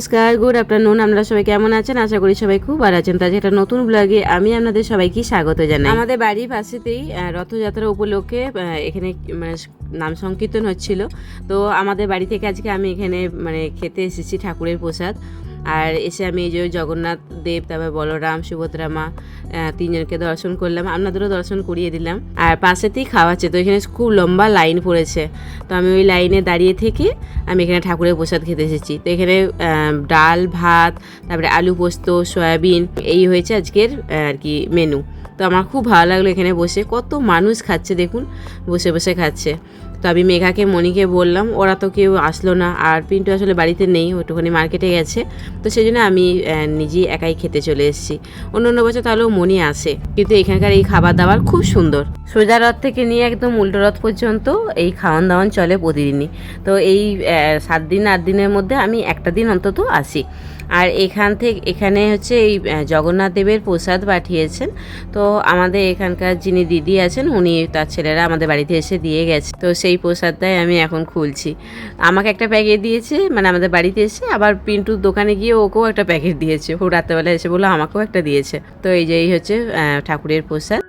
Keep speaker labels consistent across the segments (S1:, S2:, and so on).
S1: নমস্কার, good afternoon. আপনারা সবাই কেমন আছেন? আশা করি সবাই খুব ভালো আছেন। তাই একটা নতুন ব্লগে আমি আপনাদের সবাইকে স্বাগত জানাই। আমাদের বাড়ির পাশেতেই রথযাত্রা উপলক্ষে এখানে মানে নাম সংকীর্তন হচ্ছিল। তো আমাদের বাড়ি থেকে আজকে আমি এখানে মানে খেতে এসেছি ঠাকুরের প্রসাদ। আর এসে আমি এই যে জগন্নাথ দেব, তারপর বলরাম সুভদ্রা মা তিনজনকে দর্শন করলাম, আপনাদেরও দর্শন করিয়ে দিলাম। আর পাশেতেই খাওয়াচ্ছে তো এখানে খুব লম্বা লাইন পড়েছে। তো আমি ওই লাইনে দাঁড়িয়ে থেকে আমি এখানে ঠাকুরের প্রসাদ খেতে এসেছি। তো এখানে ডাল, ভাত, তারপরে আলু পোস্ত, সয়াবিন, এই হয়েছে আজকের আর কি মেনু তো আমার খুব ভালো লাগল এখানে বসে, কত মানুষ খাচ্ছে দেখুন, বসে বসে খাচ্ছে। তো আমি মেঘাকে, মণিকে বললাম, ওরা তো কেউ আসলো না আর পিন্টু আসলে বাড়িতে নেই ওটুখানি মার্কেটে গেছে। তো সেই জন্য আমি নিজেই একাই খেতে চলে এসেছি। অন্য অন্য বছর তাহলেও মনি আসে। কিন্তু এখানকার এই খাবার দাবার খুব সুন্দর। সোজা রথ থেকে নিয়ে একদম উল্টো রথ পর্যন্ত এই খাওয়ান দাওয়ান চলে প্রতিদিনই। তো এই সাত দিন, আট দিনের মধ্যে আমি একটা দিন অন্তত আসি। আর এখান থেকে, এখানে হচ্ছে এই জগন্নাথ দেবের প্রসাদ পাঠিয়েছেন। তো আমাদের এখানকার যিনি দিদি আছেন, উনি তার ছেলেরা আমাদের বাড়িতে এসে দিয়ে গেছে। তো সেই প্রসাদটাই আমি এখন খুলছি। আমাকে একটা প্যাকেট দিয়েছে মানে আমাদের বাড়িতে এসে আবার পিন্টুর দোকানে গিয়ে ওকেও একটা প্যাকেট দিয়েছে। ও রাত্রেবেলা এসে বলল আমাকেও একটা দিয়েছে। তো এই যে, এই হচ্ছে ঠাকুরের প্রসাদ।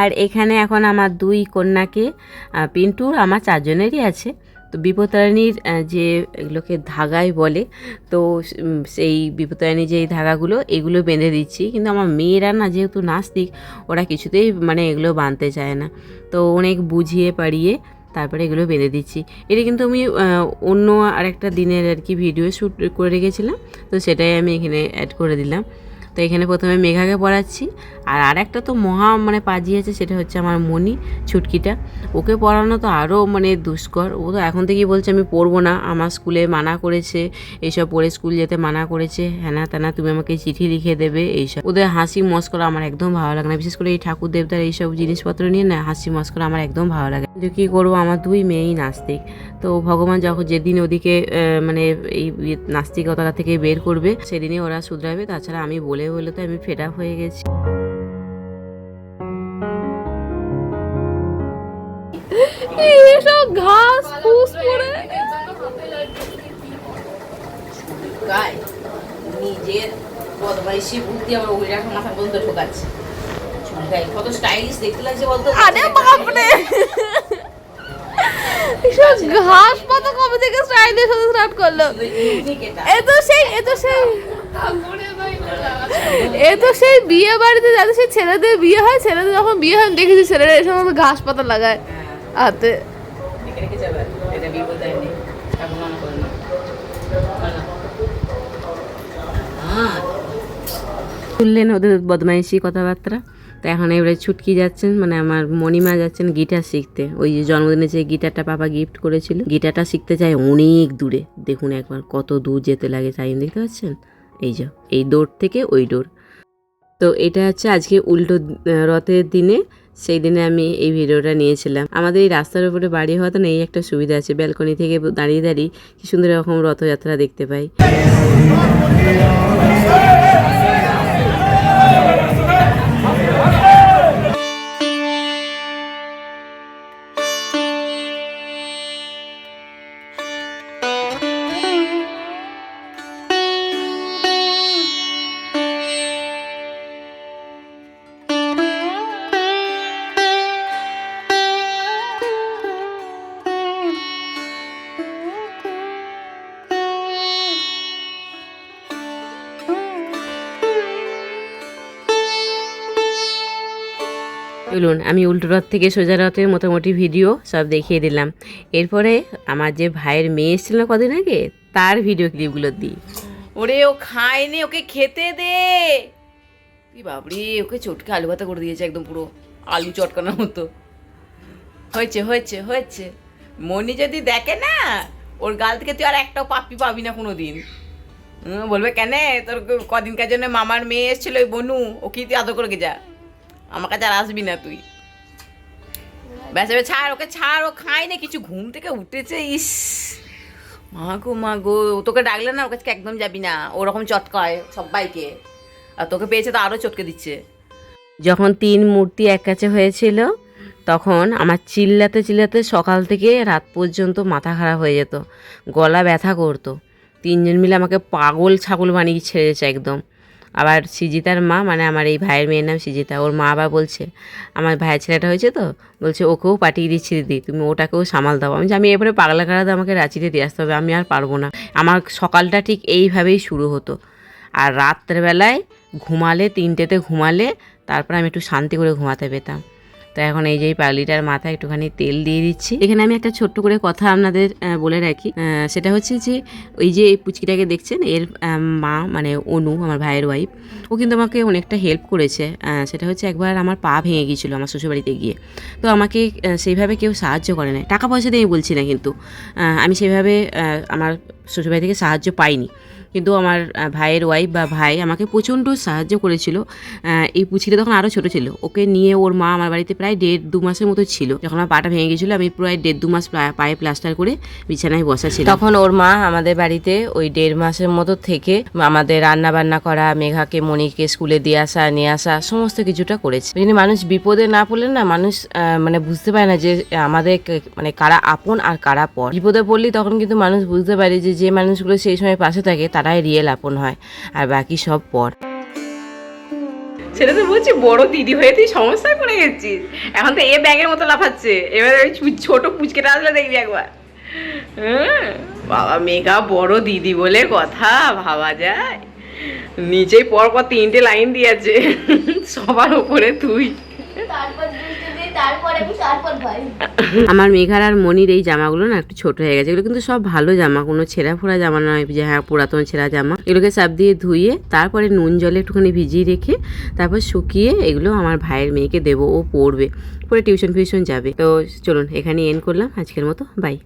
S1: আর এখানে এখন আমার দুই কন্যাকে পিন্টুর আমার চারজনেরই আছে। তো বিপত্তারিণীর যে এগুলোকে ধাগাই বলে, তো সেই বিপত্তারিণীর যে এই ধাগাগুলো, এগুলো বেঁধে দিচ্ছি। কিন্তু আমার মেয়েরা না যেহেতু নাস্তিক, ওরা কিছুতেই মানে এগুলো বাঁধতে চায় না। তো অনেক বুঝিয়ে পারিয়ে তারপরে এগুলো বেঁধে দিচ্ছি। এটা কিন্তু আমি অন্য আরেকটা দিনের আর কি ভিডিও শ্যুট করে রেখেছিলাম, তো সেটাই আমি এখানে অ্যাড করে দিলাম। তো এখানে প্রথমে মেঘাকে পড়াচ্ছি। আর আরেকটা তো মহা মানে পাজিয়েছে সেটা হচ্ছে আমার মনি ছুটকিটা। ওকে পড়ানো তো আরও মানে দুষ্কর। ও তো এখন থেকেই বলছে, আমি পড়ব না। আমার স্কুলে মানা করেছে। এইসব পড়ে স্কুল যেতে মানা করেছে। হ্যানা তেনা তুমি আমাকে চিঠি লিখে দেবে। এইসব। ওদের হাসি মস্করা আমার একদম ভালো লাগে না। বিশেষ করে এই ঠাকুর দেবতার এইসব জিনিসপত্র নিয়ে না, হাসি মস্করা আমার একদম ভালো লাগে কিন্তু কী করব? আমার দুই মেয়েই নাস্তিক। তো ভগবান যখন যেদিন ওদিকে মানে এই নাস্তিকতা থেকে বের করবে, সেদিনই ওরা শুধরাবে। তাছাড়া আমি বলে বলে তো আমি আপ হয়ে গেছি।
S2: ঘাস ফুস পড়ে।
S1: গায় নিজের বদমাইশি বুদ্ধি আমার ওই রাখা মাথা পর্যন্ত চুলকাই কত স্টাইলিশ দেখতে লাগছে বলতো?
S2: আরে বাপরে! ঘাস পাতা কবে থেকে স্টাইলিশ হতে স্টার্ট করল? এ তো সেই এ তো সেই। এ তো সেই বিয়ে বাড়িতে যাদের সেই ছেলেদের বিয়ে হয়, ছেলেদের যখন বিয়ে হয় দেখেছি ছেলেরা এই সময় ঘাস পাতা লাগায় হাতে।
S1: শুনলেন ওদের বদমাইশি কথাবার্তা? তো এখন এবারে ছুটকি যাচ্ছেন মানে আমার মণিমা যাচ্ছেন গিটার শিখতে। ওই যে জন্মদিনে যে গিটারটা বাবা গিফট করেছিল, গিটারটা শিখতে চায় অনেক দূরে। দেখুন একবার কত দূর যেতে লাগে টাইম দেখতে পাচ্ছেন? এই যে, এই ডোর থেকে ওই ডোর তো এটা হচ্ছে আজকে উল্টো রথের দিনে। সেই দিনে আমি এই ভিডিওটা নিয়েছিলাম। আমাদের এই রাস্তার উপরে বাড়ি হওয়াতে না এই একটা সুবিধা আছে। ব্যালকনি থেকে দাঁড়িয়ে দাঁড়িয়ে কি সুন্দর রকম রথযাত্রা দেখতে পাই। চলুন, আমি উল্টো রথ থেকে সোজা রথের মোটামুটি ভিডিও সব দেখিয়ে দিলাম। এরপরে আমার যে ভাইয়ের মেয়ে এসেছিল না কদিন আগে, তার ভিডিও ক্লিপগুলো দিই। ওরে, ও খায়নি, ওকে খেতে দে। বাবরে, ওকে চটকে আলু ভাতা করে দিয়েছে একদম পুরো আলু চটকানোর মতো। হয়েছে হয়েছে হয়েছে। মনি যদি দেখে না, ওর গাল থেকে তুই আর একটাও পাপ্পি পাবি না কোনো দিন বলবে কেন, তোর কদিনকার জন্য মামার মেয়ে এসেছিল ওই বনু ও কি তুই আদর করে যা। আমার কাছে আর আসবি না তুই। ব্যাস ছাড়, ওকে ছাড়, ও খায় না, কিছু ঘুম থেকে উঠেছে, ইস। মা গো মা গো তোকে ডাকলে না, ওর কাছে একদম যাবি না। ওরকম চটকায় সবাইকে। আর তোকে পেয়েছে তো আরও চটকে দিচ্ছে। যখন তিন মূর্তি এক কাছে হয়েছিল, তখন আমার চিল্লাতে চিল্লাতে সকাল থেকে রাত পর্যন্ত মাথা খারাপ হয়ে যেত। গলা ব্যথা করতো। তিনজন মিলে আমাকে পাগল ছাগল বানিয়ে ছেড়েছে একদম। আবার সিজিতার মা মানে আমার এই ভাইয়ের মেয়ের নাম সিজিতা, ওর মা আবার বলছে, আমার ভাইয়ের ছেলেটা হয়েছে তো? বলছে, ওকেও পাঠিয়ে দিচ্ছি দিদি, তুমি ওটাকেও সামাল দাও। আমি আমি এবারে পাগলা কারাতে আমাকে রাঁচিতে দিয়ে আসতে হবে, আমি আর পারব না। আমার সকালটা ঠিক এইভাবেই শুরু হতো। আর রাত্রেবেলায় ঘুমালে, তিনটেতে ঘুমালে, তারপর আমি একটু শান্তি করে ঘুমাতে পেতাম। তো এখন এই যে পাগলিটার মাথায় একটুখানি তেল দিয়ে দিচ্ছি। এখানে আমি একটা ছোট্ট করে কথা আপনাদের বলে রাখি। সেটা হচ্ছে যে ওই যে এই পুচকিটাকে দেখছেন, এর মা মানে অনু, আমার ভাইয়ের ওয়াইফ ও কিন্তু আমাকে অনেকটা হেল্প করেছে। সেটা হচ্ছে একবার আমার পা ভেঙে গিয়েছিল আমার শ্বশুরবাড়িতে গিয়ে। তো আমাকে সেইভাবে কেউ সাহায্য করে না টাকা পয়সা দিয়ে বলছি না কিন্তু। আমি সেভাবে আমার শ্বশুরবাড়ি থেকে সাহায্য পাইনি। কিন্তু আমার ভাইয়ের ওয়াইফ বা ভাই আমাকে প্রচণ্ড সাহায্য করেছিল। এই পুচিটা তখন আরও ছোট ছিল। ওকে নিয়ে ওর মা আমার বাড়িতে প্রায় দেড় দু মাসের মতো ছিল। যখন আমার পাটা ভেঙে গেছিল, আমি প্রায় দেড় দু মাস পায়ে প্লাস্টার করে বিছানায় বসা ছিল তখন ওর মা আমাদের বাড়িতে ওই দেড় মাসের মতো থেকে আমাদের রান্না বান্না করা, মেঘাকে, মণিকে স্কুলে দিয়ে আসা, নিয়ে আসা, সমস্ত কিছুটা করেছে। ওই মানুষ বিপদে না পড়লে না মানুষ মানে বুঝতে পারে না যে আমাদের মানে কারা আপন আর কারা পর। বিপদে পড়লি তখন কিন্তু মানুষ বুঝতে পারে যে যে মানুষগুলো সেই সময় পাশে থাকে তারাই রিয়েল আপন হয় আর বাকি সব পর। সেটা তো বলছি বড় দিদি হয়ে তুই সমস্যায় পড়ে গেছিস। এখন তো এ ব্যাগের মতো লাফাচ্ছে। এবার ওই ছোট পুচকেটা আসলে দেখবি একবার। হুম, বাবা মেঘা বড় দিদি বলে কথা ভাবা যায়। নিচেই পর পর তিনটে লাইন দিয়েছে। সবার উপরে তুই।
S2: তারপর
S1: আমার মেঘার আর মনির এই জামাগুলো না একটু ছোট হয়ে গেছে। এগুলো কিন্তু সব ভালো জামা, কোনো ছেঁড়া ফোড়া জামা নয়, যে হ্যাঁ পুরাতন ছেঁড়া জামা। এগুলোকে সাপ দিয়ে ধুয়ে তারপরে নুন জলে একটুখানি ভিজিয়ে রেখে তারপর শুকিয়ে এগুলো আমার ভাইয়ের মেয়েকে দেবো, ও পড়বে পরে টিউশন ফিউশন যাবে। তো চলুন এখানে এন করলাম। আজকের মতো বাই